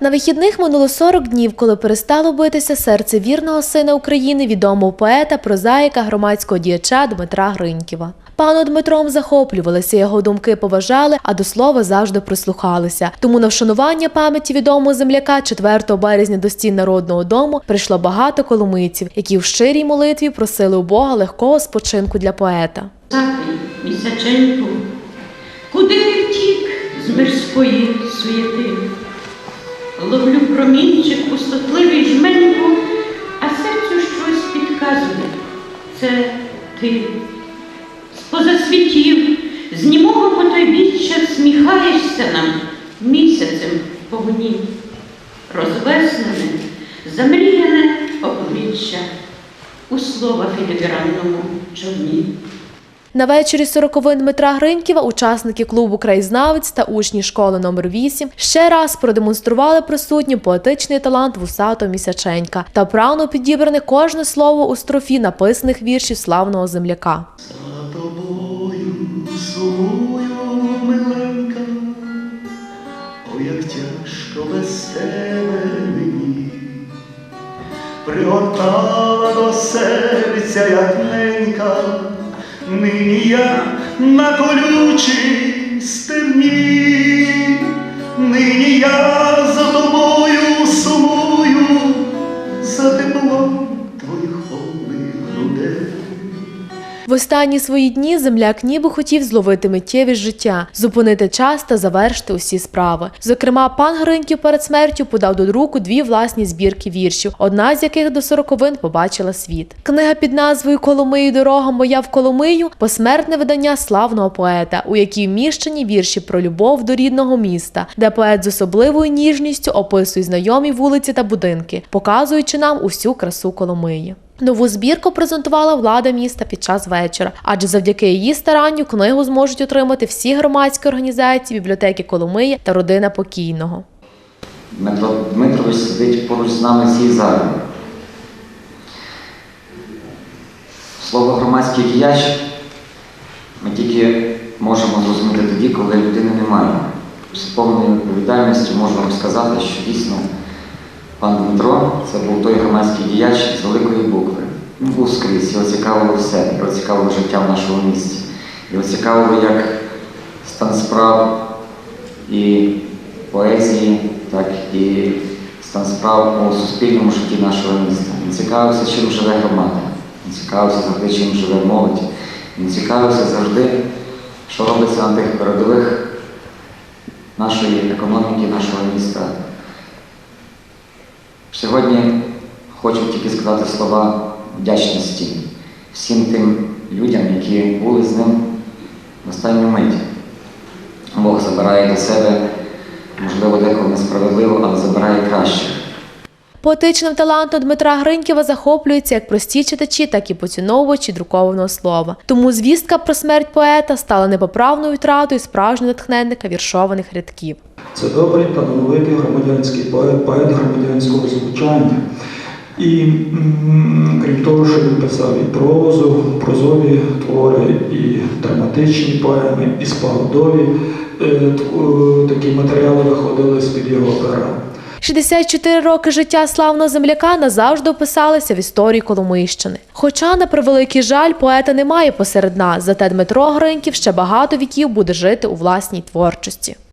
На вихідних минуло 40 днів, коли перестало битися серце вірного сина України, відомого поета, прозаїка, громадського діяча Дмитра Гриньківа. Пану Дмитром захоплювалися, його думки поважали, а до слова завжди прислухалися. Тому на вшанування пам'яті відомого земляка 4 березня до стін народного дому прийшло багато коломийців, які в щирій молитві просили у Бога легкого спочинку для поета. Місяченьку, куди втік з мирської суєти? Ловлю промінчик пустотливий жменьку, а серцю щось підказує. Це ти. З-поза світів, з німого потойбіччя сміхаєшся нам місяцем в вогні. Розвеснене, замріяне обличчя у слова філігранному човні. На вечорі сороковин Дмитра Гриньківа учасники клубу Краєзнавець та учні школи номер 8 ще раз продемонстрували присутнім поетичний талант вусатого місяченька та вправно підібране кожне слово у строфі написаних віршів славного земляка. За тобою сумую, миленька, о, як тяжко без тебе пригортала до серця, як ненька, нині я на колючій стебні, нині я за тобою сумую, за теплом В останні свої дні земляк ніби хотів зловити миттєвість життя, зупинити час та завершити усі справи. Зокрема, пан Гриньків перед смертю подав до друку дві власні збірки віршів, одна з яких до сороковин побачила світ. Книга під назвою Коломию дорога моя в Коломию посмертне видання славного поета, у якій вміщені вірші про любов до рідного міста, де поет з особливою ніжністю описує знайомі вулиці та будинки, показуючи нам усю красу Коломиї. Нову збірку презентувала влада міста під час вечора, адже завдяки її старанню книгу зможуть отримати всі громадські організації, бібліотеки Коломиї та родина покійного. Дмитро Дмитрович сидить поруч з нами в цій залі. Слово громадський діяч ми тільки можемо зрозуміти тоді, коли людини немає. З повною відповідальністю вам сказати, що дійсно пан Дмитро це був той громадський діяч з великої букви. Він був скрізь, його цікавило все, його цікавило життя в нашому місті. Його цікавило як стан справ і поезії, так і стан справ у суспільному житті нашого міста. Він цікавився, чим живе громада, він цікавився завжди, чим живе молодь. Він цікавився завжди, що робиться на тих передових нашої економіки, нашого міста. Сьогодні хочу тільки сказати слова вдячності всім тим людям, які були з ним в останню мить. Бог забирає до себе, можливо, деколи несправедливо, але забирає краще. Поетичним талантом Дмитра Гриньківа захоплюються як прості читачі, так і поціновувачі друкованого слова. Тому звістка про смерть поета стала непоправною втратою справжнього натхненника віршованих рядків. Це добрий та талановитий громадянський поет, поет громадянського звучання. І крім того, що він писав і прозу, прозові твори, і драматичні поеми, і спогадові е, е, такі матеріали виходили з-під його пера. 64 роки життя славного земляка назавжди описалися в історії Коломийщини. Хоча, на превеликий жаль, поета немає посеред нас, зате Дмитро Гриньків ще багато віків буде жити у власній творчості.